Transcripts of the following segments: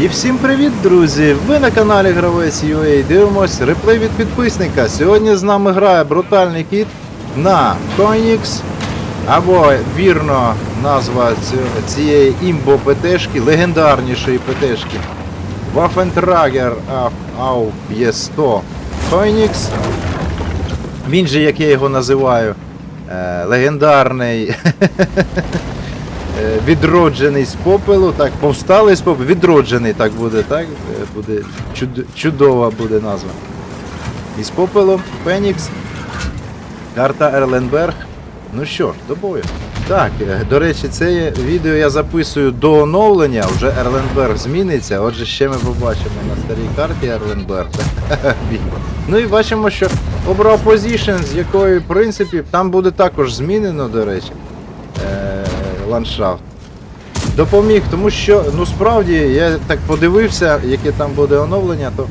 І всім привіт, друзі! Ви на каналі Гравець UA дивимось реплей від підписника. Сьогодні з нами грає брутальний кіт на Phoenix, або вірно назва цієї імбо ПТшки, легендарнішої ПТшки. Waffentrager auf Є100 Phoenix. Він же, як я його називаю, е, легендарний відроджений з попелу, так, повсталий з попелу, відроджений так буде, так? Е, Буде чуд- чудова буде назва. Із попелу Фенікс. Карта Ерленберг. Ну що ж, до бою. Так, е, до речі, це відео я записую до оновлення, вже Ерленберг зміниться, отже ще ми побачимо на старій карті Ерленберг. ну і бачимо, що обрав позишн, з якої, в принципі, там буде також змінено, до речі е, ландшафт. Допоміг, тому що ну справді я так подивився, яке там буде оновлення, то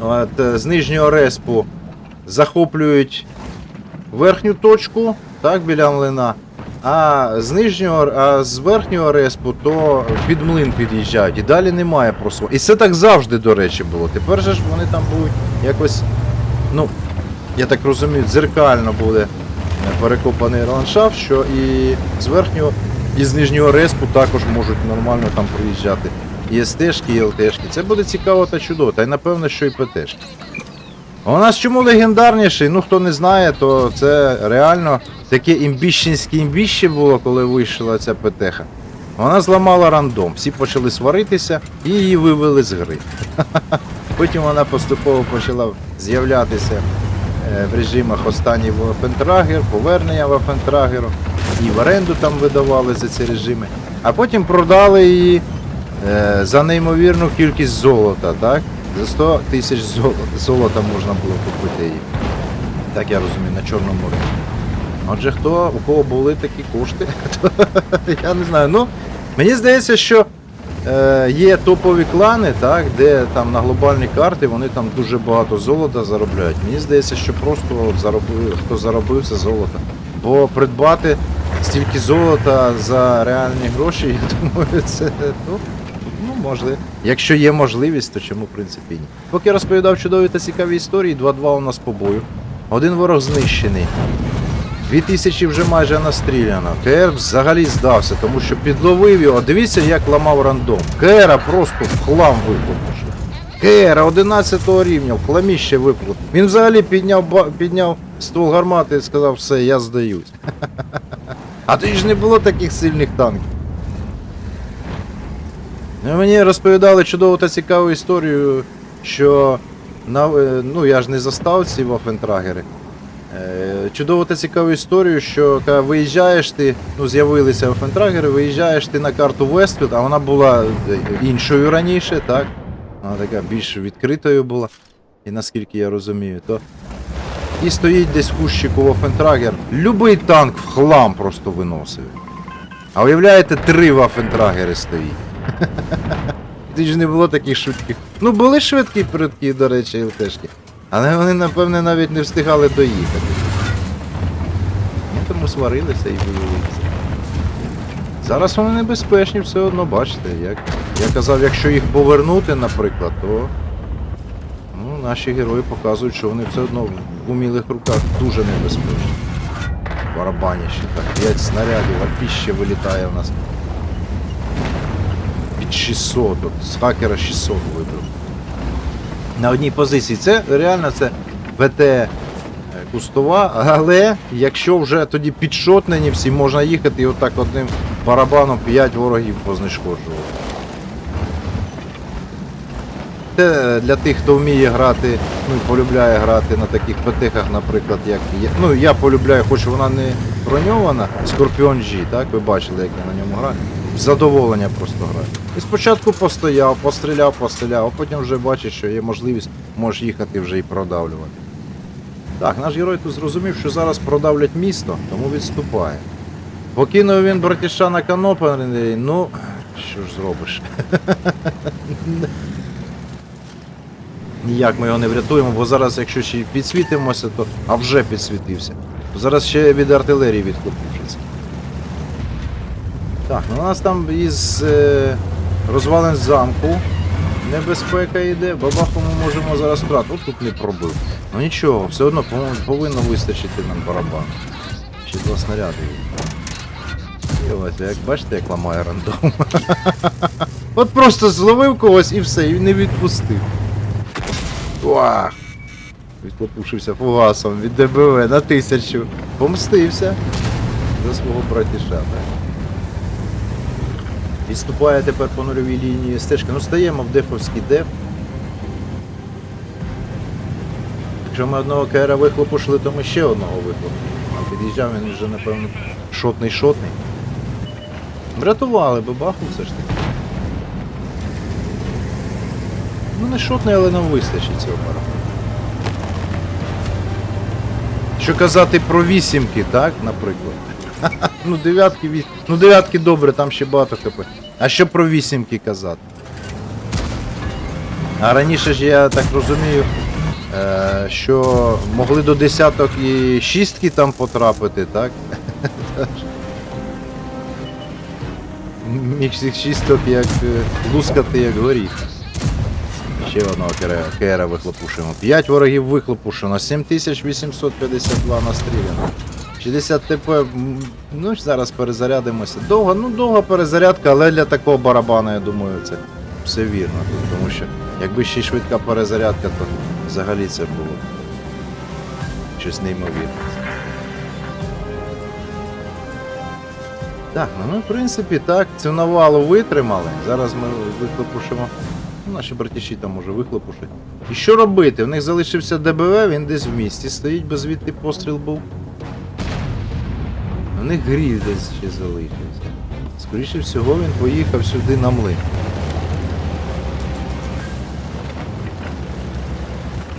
от, е, з нижнього респу захоплюють верхню точку, так, біля млина, а з нижнього, а з верхнього респу то під млин під'їжджають. І далі немає просу. І це так завжди, до речі, було. Тепер же ж вони там будуть якось, ну, я так розумію, дзеркально буде перекопаний ландшафт, що і з верхнього, і з нижнього респу також можуть нормально там проїжджати. І СТшки, і ЛТшки. Це буде цікаво та чудово, та й напевно, що і ПТшки. У нас чому легендарніший? Ну хто не знає, то це реально таке імбіщенське імбіще було, коли вийшла ця ПТХа. Вона зламала рандом, всі почали сваритися і її вивели з гри. Потім вона поступово почала з'являтися в режимах останній Вафентрагер, повернення Вафентрагеру, і в оренду там видавали за ці режими. А потім продали її е, за неймовірну кількість золота, так? За 100 тисяч золота, можна було купити її. Так я розумію, на Чорному морі. Отже, хто, у кого були такі кошти, я не знаю. Ну, мені здається, що е, є топові клани, так, де там на глобальній карті вони там дуже багато золота заробляють. Мені здається, що просто заробив, хто заробив це золото. Бо придбати стільки золота за реальні гроші, я думаю, це ну, ну, можливо. Якщо є можливість, то чому в принципі ні. Поки розповідав чудові та цікаві історії, 2-2 у нас по бою. Один ворог знищений. 2000 вже майже настріляно. КР взагалі здався, тому що підловив його. Дивіться, як ламав рандом. КРа просто в хлам виплатив. КР 11 рівня, в хламіще виплатив. Він взагалі підняв, підняв ствол гармати і сказав, все, я здаюсь. А тоді ж не було таких сильних танків. Ну, Мені розповідали чудову та цікаву історію, що на, е, ну я ж не застав ці вафентрагери. Чудову та цікаву історію, що коли виїжджаєш ти, ну з'явилися вафентрагери, виїжджаєш ти на карту Вестфілд, а вона була е, іншою раніше, так? Вона така більш відкритою була. І наскільки я розумію, то. І стоїть десь кущику Вафентрагер. Любий танк в хлам просто виносив. А уявляєте, три Вафентрагери стоїть. Ти ж не було таких швидких. Ну були швидкі притки, до речі, ЛТшки. Але вони, напевне, навіть не встигали доїхати. Ну, тому сварилися і вивелися. Зараз вони небезпечні все одно, бачите. Як я казав, якщо їх повернути, наприклад, то ну, наші герої показують, що вони все одно в умілих руках дуже небезпечні. Барабаніще, так, 5 снарядів, а піще вилітає в нас. Під 600, от, з хакера 600 вибив. На одній позиції. Це реально це е, кустова, але якщо вже тоді підшотнені всі, можна їхати і отак одним барабаном 5 ворогів познешкоджувати. Це для тих, хто вміє грати, ну і полюбляє грати на таких ПТХах, наприклад, як є. Ну я полюбляю, хоч вона не броньована, Scorpion G, так, ви бачили, як я на ньому граю. Задоволення просто граю. І спочатку постояв, постріляв, постріляв, а потім вже бачиш, що є можливість, можеш їхати вже і продавлювати. Так, наш герой тут зрозумів, що зараз продавлять місто, тому відступає. Покинув він братіша на канопаний, ну, що ж зробиш? Ніяк ми його не врятуємо, бо зараз, якщо ще підсвітимося, то а вже підсвітився. Зараз ще від артилерії відкупившись. Так, ну у нас там із е, розвалин замку. Небезпека йде, бабаху ми можемо зараз брати. От тут не пробив. Ну нічого, все одно повинно вистачити нам барабан. Ще два снаряди як бачите, як ламає рандом. От просто зловив когось і все, і не відпустив. Уах! Відклопушився фугасом від ДБВ на тисячу. Помстився за свого братіша. Відступає тепер по нульовій лінії стежки. Ну стаємо в дефовський деф. Якщо ми одного КР вихлопушили, то ми ще одного вихлопушили. А під'їжджав він вже, напевно, шотний-шотний. Врятували би баху все ж таки. Ну не шотний, але нам вистачить цього пара. Що казати про вісімки, так, наприклад. ну дев'ятки віс... Ну дев'ятки добре, там ще багато хп. А що про вісімки казати? А раніше ж я так розумію, що могли до десяток і шістки там потрапити, так? Міг всіх шісток як е, лускати як горіх. Ще одного кера, вихлопушуємо. 5 ворогів вихлопушено, 7852 настріляно. 60 ТП, ну зараз перезарядимося. Довга, ну довга перезарядка, але для такого барабана, я думаю, це все вірно. Тому що якби ще й швидка перезарядка, то взагалі це було щось неймовірне. Так, ну ми в принципі так, цю навалу витримали. Зараз ми вихлопушимо. Ну, наші братіші там може вихлопушать. І що робити? В них залишився ДБВ, він десь в місті стоїть, бо звідти постріл був. У них гріль десь ще залишився. Скоріше всього він поїхав сюди на млин.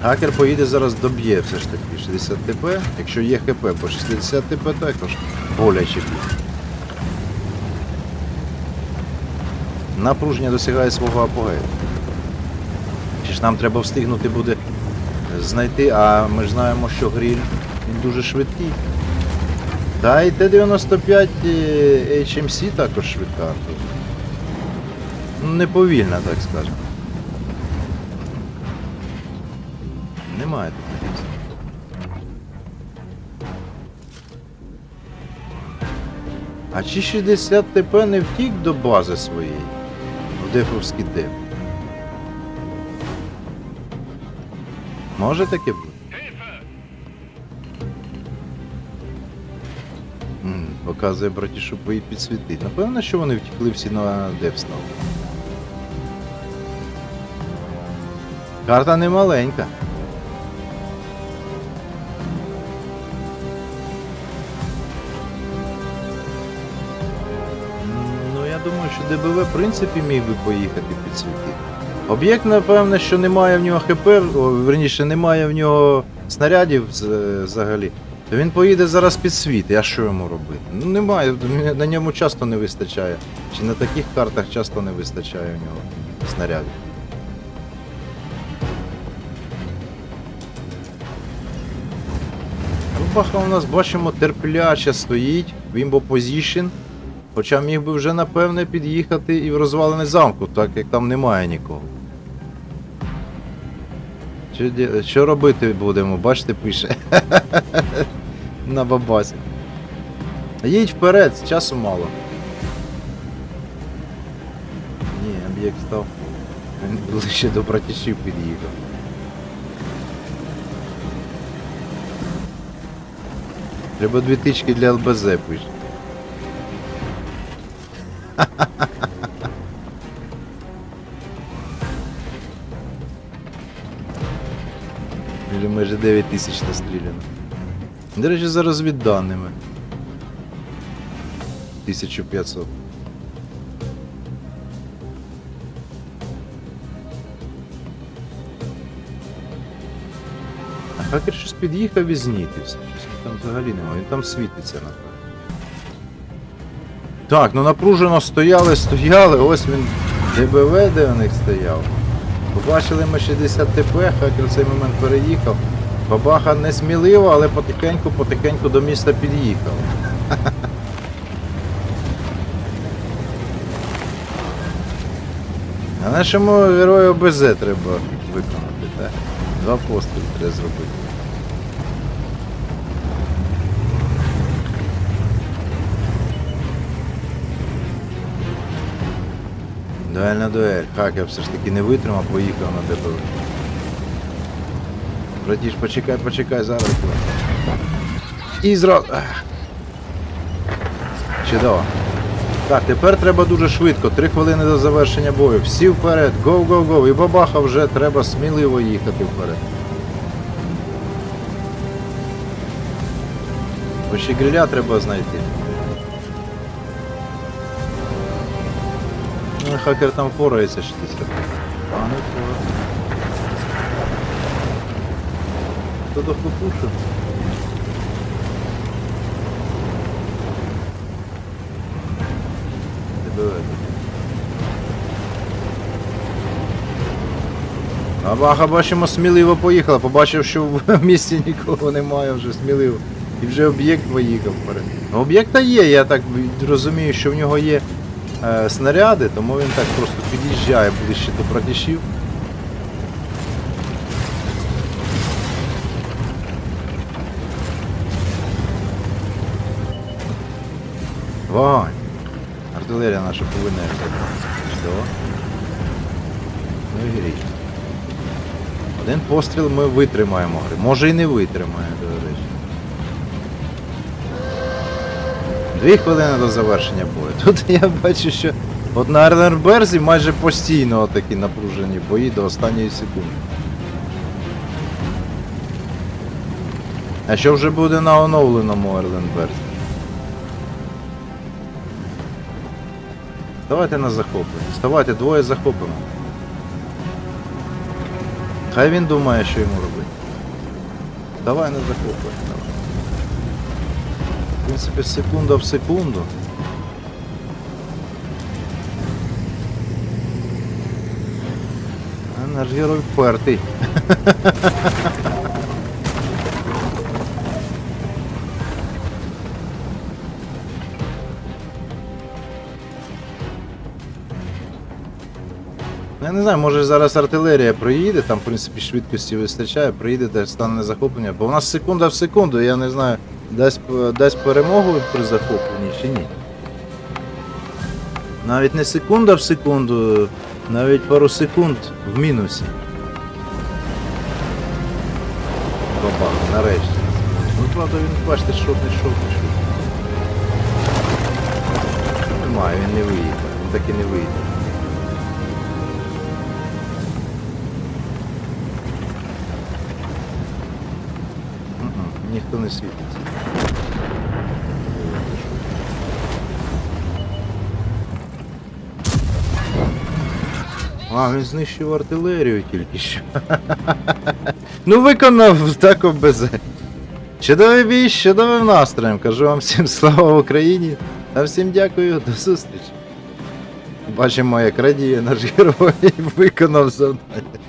Хакер поїде зараз доб'є все ж таки 60 ТП, якщо є ХП, бо 60 ТП також боляче б'є. Напруження досягає свого апогею. Чи ж нам треба встигнути буде знайти, а ми ж знаємо, що гріль він дуже швидкий. Та і Т-95 е, HMC також швидка. Ну, неповільна, так скажемо. Немає тут різниці. А чи 60 ТП не втік до бази своєї? В Дефовський деп? Може таке бути? Показує братішу бої підсвітить. Напевно, що вони втекли всі на Депстал. Карта не маленька. ДБВ в принципі міг би поїхати під світи. Об'єкт, напевне, що немає в нього ХП, верніше, немає в нього снарядів е, взагалі. То він поїде зараз під світ, а що йому робити? Ну немає, на ньому часто не вистачає. Чи на таких картах часто не вистачає в нього снарядів. Рубаха у нас бачимо терпляче стоїть, в імбо позішн. Хоча міг би вже напевне під'їхати і в розвалений замку, так як там немає нікого. Що, що робити будемо? Бачите, пише. На бабасі. Їдь вперед, часу мало. Ні, об'єкт став. Він ближче до братішів під'їхав. Треба дві тички для ЛБЗ пише. Вже майже 9 тисяч настріляно. До речі, за розвідданими. 1500. А хакер щось під'їхав і знітився. Щось там взагалі немає. Він там світиться, напевно. Так, ну напружено стояли, стояли, ось він ДБВ, де у них стояв. Побачили ми 60 ТП, хакер в цей момент переїхав. Бабаха не сміливо, але потихеньку, потихеньку до міста під'їхав. А нашому герою БЗ треба виконати, так? Два постріли треба зробити. Дуель на дуель. Хак, я все ж таки не витримав, поїхав на ДБВ. Братіш, почекай, почекай, зараз. І зразу. Чудово. Так, тепер треба дуже швидко. Три хвилини до завершення бою. Всі вперед, гоу гоу гоу І бабаха вже треба сміливо їхати вперед. Ще гриля треба знайти. Ну, хакер там впорається 60. А не впорається. Хто до хлопушу? Тебе. А бачимо, сміливо поїхала. Побачив, що в місті нікого немає, вже сміливо. І вже об'єкт поїхав вперед. Об'єкта є, я так розумію, що в нього є снаряди, тому він так просто під'їжджає ближче до братішів. Вогонь! Артилерія наша повинна. Що? Ну і. Один постріл ми витримаємо. Може і не витримаємо, до речі. Дві хвилини до завершення бою. Тут я бачу, що от на Ерленберзі майже постійно такі напружені бої до останньої секунди. А що вже буде на оновленому Ерленберзі? Давайте на захоплення. Ставайте, двоє захопимо. Хай він думає, що йому робити. Давай на захоплення. В принципі, секунда в секунду. Герой впертий. Ну, Я не знаю, може зараз артилерія проїде, там в принципі швидкості вистачає, проїде, де стане захоплення. Бо у нас секунда в секунду, я не знаю, дасть, дасть перемогу при захопленні чи ні. Навіть не секунда в секунду, навіть пару секунд в мінусі. Баба, нарешті. Ну правда він, бачите, шов не шов. Немає, він не виїхав, він так і не виїде. Ніхто не світиться. А, він знищив артилерію тільки що. ну виконав так без. Чудовий бій, чудовим настроєм. Кажу вам всім слава Україні. Та всім дякую, до зустрічі. Бачимо, як радіє наш герой виконав завдання.